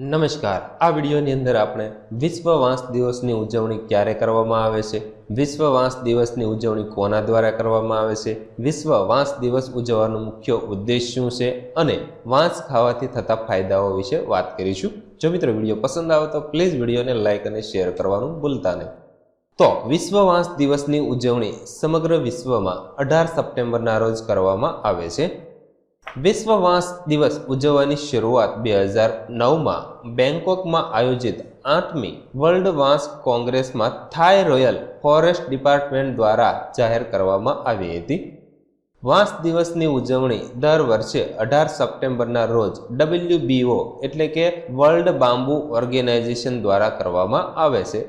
નમસ્કાર. આ વિડીયોની અંદર આપણે વિશ્વ વાંસ દિવસની ઉજવણી ક્યારે કરવામાં આવે છે? વિશ્વ વાંસ દિવસની ઉજવણી કોના દ્વારા કરવામાં આવે છે? વિશ્વ વાંસ દિવસ ઉજવવાનો મુખ્ય ઉદ્દેશ શું છે? અને વાંસ ખાવાથી થતા ફાયદાઓ વિશે વાત કરીશું. જો મિત્રો વીડિયો પસંદ આવે તો પ્લીઝ વિડીયોને લાઇક અને શેર કરવાનું ભૂલતા નહીં. તો વિશ્વ વાંસ દિવસની ઉજવણી સમગ્ર વિશ્વમાં અઢાર સપ્ટેમ્બરના રોજ કરવામાં આવે છે. વિશ્વ વાંસ દિવસ ઉજવવાની શરૂઆત બે હજાર નવમાં બેંકોકમાં આયોજિત આઠમી વર્લ્ડ વાંસ કોંગ્રેસમાં થાઈ રોયલ ફોરેસ્ટ ડિપાર્ટમેન્ટ દ્વારા જાહેર કરવામાં આવી હતી. વાંસ દિવસની ઉજવણી દર વર્ષે અઢાર સપ્ટેમ્બરના રોજ ડબલ્યુબીઓ એટલે કે વર્લ્ડ બાંબુ ઓર્ગેનાઇઝેશન દ્વારા કરવામાં આવે છે.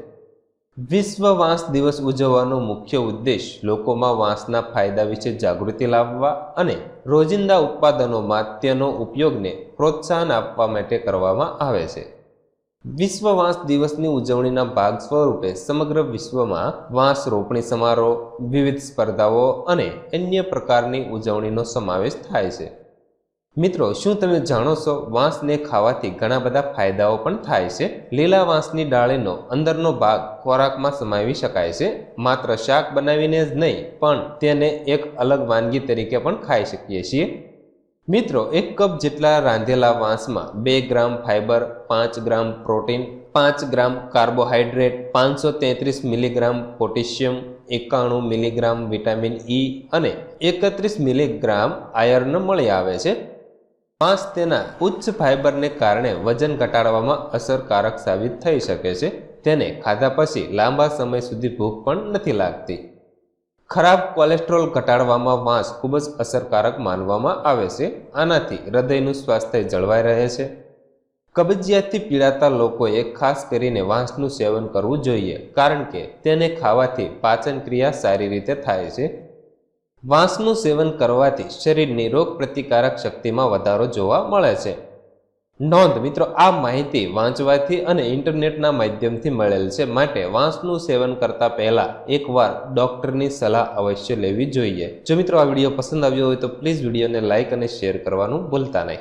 વિશ્વ વાંસ દિવસ ઉજવવાનો મુખ્ય ઉદ્દેશ લોકોમાં વાંસના ફાયદા વિશે જાગૃતિ લાવવા અને રોજિંદા ઉત્પાદનોમાં તેનો ઉપયોગને પ્રોત્સાહન આપવા માટે કરવામાં આવે છે. વિશ્વ વાંસ દિવસની ઉજવણીના ભાગ સ્વરૂપે સમગ્ર વિશ્વમાં વાંસ રોપણી સમારોહ, વિવિધ સ્પર્ધાઓ અને અન્ય પ્રકારની ઉજવણીનો સમાવેશ થાય છે. મિત્રો, શું તમે જાણો છો વાંસને ખાવાથી ઘણા બધા ફાયદાઓ પણ થાય છે? લીલા વાંસની ડાળીનો અંદરનો ભાગ ખોરાકમાં સમાવી શકાય છે. માત્ર શાક બનાવીને જ નહીં, પણ તેને એક અલગ વાનગી તરીકે પણ ખાઈ શકીએ છીએ. મિત્રો, એક કપ જેટલા રાંધેલા વાંસમાં બે ગ્રામ ફાઇબર પાંચ ગ્રામ પ્રોટીન, પાંચ ગ્રામ કાર્બોહાઈડ્રેટ, પાંચસો તેત્રીસ મિલીગ્રામ પોટેશિયમ, એકાણું મિલીગ્રામ વિટામિન ઇ અને એકત્રીસ મિલીગ્રામ આયર્ન મળી આવે છે. વાંસ તેના ઉચ્ચ ફાઇબરને કારણે વજન ઘટાડવામાં અસરકારક સાબિત થઈ શકે છે. તેને ખાધા પછી લાંબા સમય સુધી ભૂખ પણ નથી લાગતી. ખરાબ કોલેસ્ટ્રોલ ઘટાડવામાં માંસ ખૂબ જ અસરકારક માનવામાં આવે છે. આનાથી હૃદયનું સ્વાસ્થ્ય જળવાઈ રહે છે. કબજિયાતથી પીડાતા લોકોએ ખાસ કરીને વાંસનું સેવન કરવું જોઈએ, કારણ કે તેને ખાવાથી પાચન ક્રિયા સારી રીતે થાય છે. વાંસનું સેવન કરવાથી શરીરની રોગ પ્રતિકારક શક્તિમાં વધારો જોવા મળે છે. નોંધ, મિત્રો, આ માહિતી વાંચવાથી અને ઇન્ટરનેટના માધ્યમથી મળેલ છે. માટે વાંસનું સેવન કરતા પહેલા એકવાર ડોક્ટરની સલાહ અવશ્ય લેવી જોઈએ. જો મિત્રો આ વીડિયો પસંદ આવ્યો હોય તો પ્લીઝ વિડીયોને લાઇક અને શેર કરવાનું ભૂલતા નહીં.